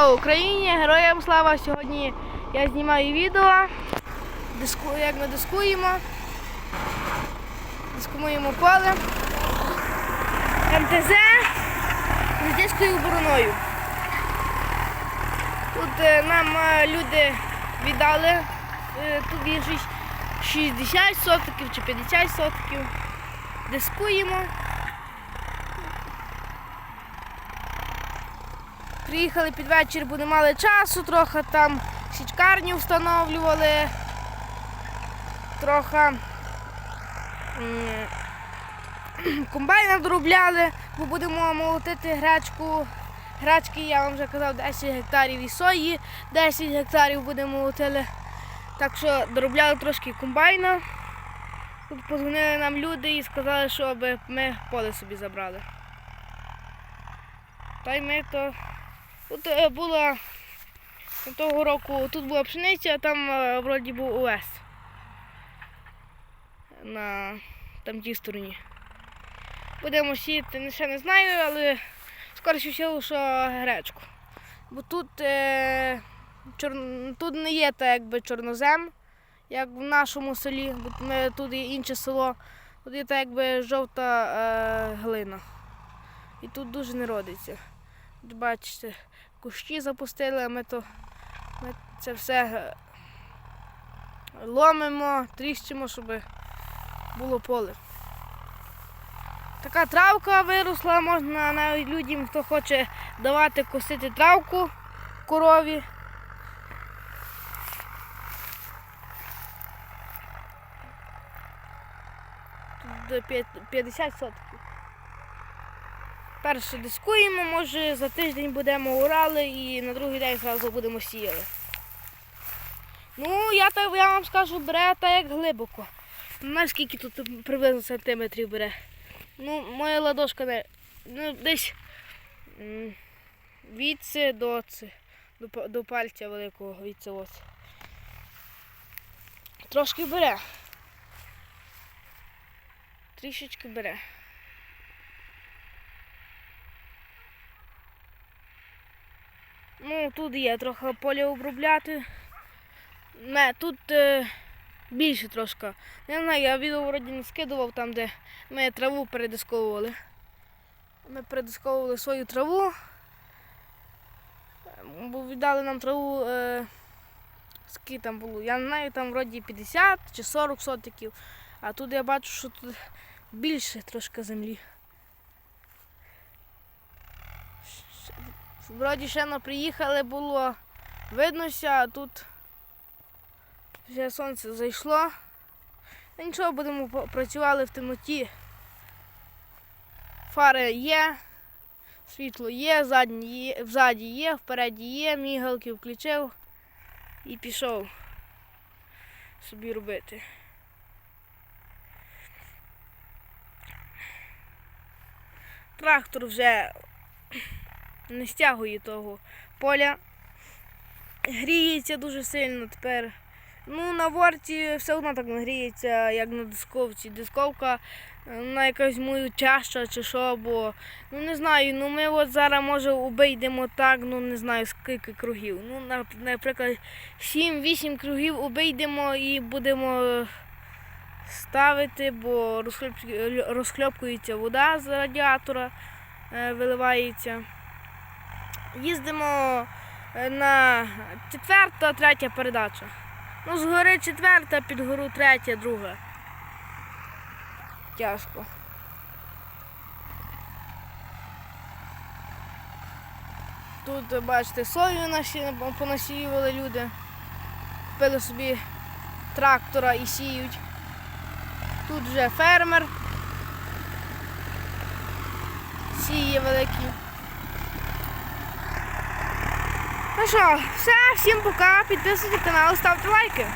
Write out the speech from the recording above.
Україні, героям слава! Сьогодні я знімаю відео, диску, як ми дискуємо, дискуємо поле, МТЗ з дискою обороною. Тут е, нам е, люди віддали, тут є 60 сотиків чи 50 сотиків. Дискуємо. Приїхали під вечір, бо не мали часу, трохи там січкарню встановлювали, трохи комбайна доробляли, бо будемо молотити гречку. Гречки, я вам вже казав, 10 гектарів і сої, 10 гектарів будемо молотили. Так що доробляли трошки комбайна. Тут позвонили нам люди і сказали, щоб ми поле собі забрали. Та й ми то Тут е, була того року, тут була пшениця, а там е, вроді був овес. На там тій стороні. Будемо сіяти, ще не знаю, але скоріше всього, що гречку. Бо тут, е, чор... тут не є так якби чорнозем, як в нашому селі, бо ми, тут є інше село, тут є так якби жовта е, глина. І тут дуже не родиться. Бачите, кущі запустили, а ми то ми це все е, ломимо, тріщимо, щоб було поле. Така травка виросла, можна навіть людям, хто хоче давати косити травку корові. Тут 50 сотків. Перше дискуємо, може за тиждень будемо урали і на другий день зразу будемо сіяли. Ну, я так я вам скажу, бере так як глибоко. Знаєш, скільки тут приблизно сантиметрів бере. Ну, моя ладошка не. Ну, десь м, відси до, ці- до, до пальця великого відси ось. Трошки бере. Трішечки бере. Ну, тут є трохи поля обробляти. Не, тут е, більше трошки. Не знаю, я відео вроді не скидував там, де ми траву передисковували. Ми передисковували свою траву. Бо віддали нам траву, е, скільки там було. Я не знаю, там вроді 50 чи 40 сотиків. А тут я бачу, що тут більше трошки землі. Вроді ще не приїхали, було виднося, а тут вже сонце зайшло. Та нічого, будемо працювали в темноті. Фари є, світло є, задні є, взаді є, впереді є, мігалки включив і пішов собі робити. Трактор вже не стягує того поля. Гріється дуже сильно тепер. Ну, на ворті все одно так не гріється, як на дисковці. Дисковка е, вона якась мою чаща чи що, бо ну не знаю, ну ми от зараз може обійдемо так, ну не знаю скільки кругів. Ну, наприклад, 7-8 кругів обійдемо і будемо ставити, бо розхльоп- розхльопкується вода з радіатора, е, виливається. Їздимо е, на четверта, третя передача. Ну, згори четверта, під гору третя, друга. Тяжко. Тут, е, бачите, сою наші понасіювали люди. Купили собі трактора і сіють. Тут вже фермер. Сіє великий. Ну що, все, всім пока, підписуйтесь на канал, ставте лайки.